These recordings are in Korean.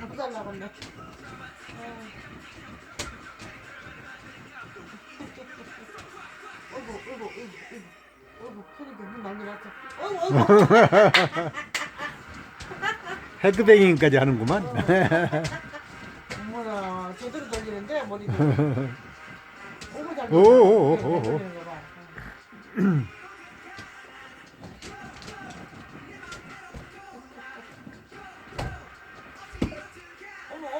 박살 나갔네. 어구, 어구, 어구, 어구. 어구, 소리가 문 난리 났어. 어구, 어구. 헤드뱅잉까지 하는구만. 어머나, 제대로 돌리는데, 머리도. 어구, 잘 오, 오, 오, 돌린다. 오, 오.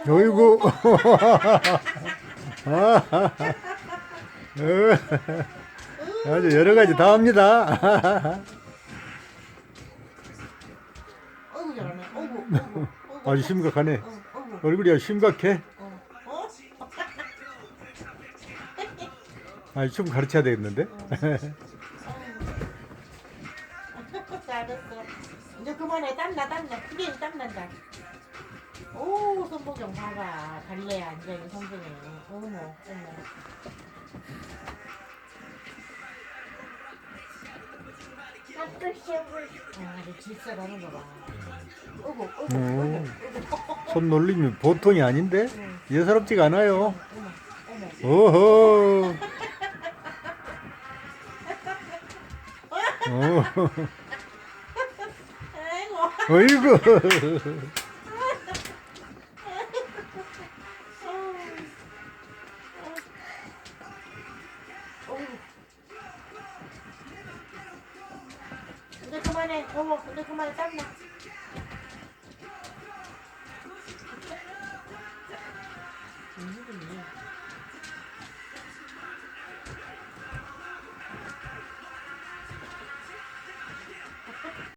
어이구. 아주 여러 가지 다 합니다. 어이구 잘하네. 어이구, 어이구, 어이구. 아주 심각하네. 어. 얼굴이 아주 심각해. 어, 어? 아, 좀 가르쳐야 되겠는데? 잘했어. 이제 그만해. 땀나, 땀나. 크게 땀난다. 오, 손보경 봐봐. 달래에 앉아있는 손보경. 어머, 어머. 아, 아주 질색하는 거 봐. 어구, 어구, 어구, 음. 어구. 손 놀림이 보통이 아닌데? 응. 예사롭지가 않아요. 어머, 어머. 오호. 아이고. 어이구. 이제 그만해.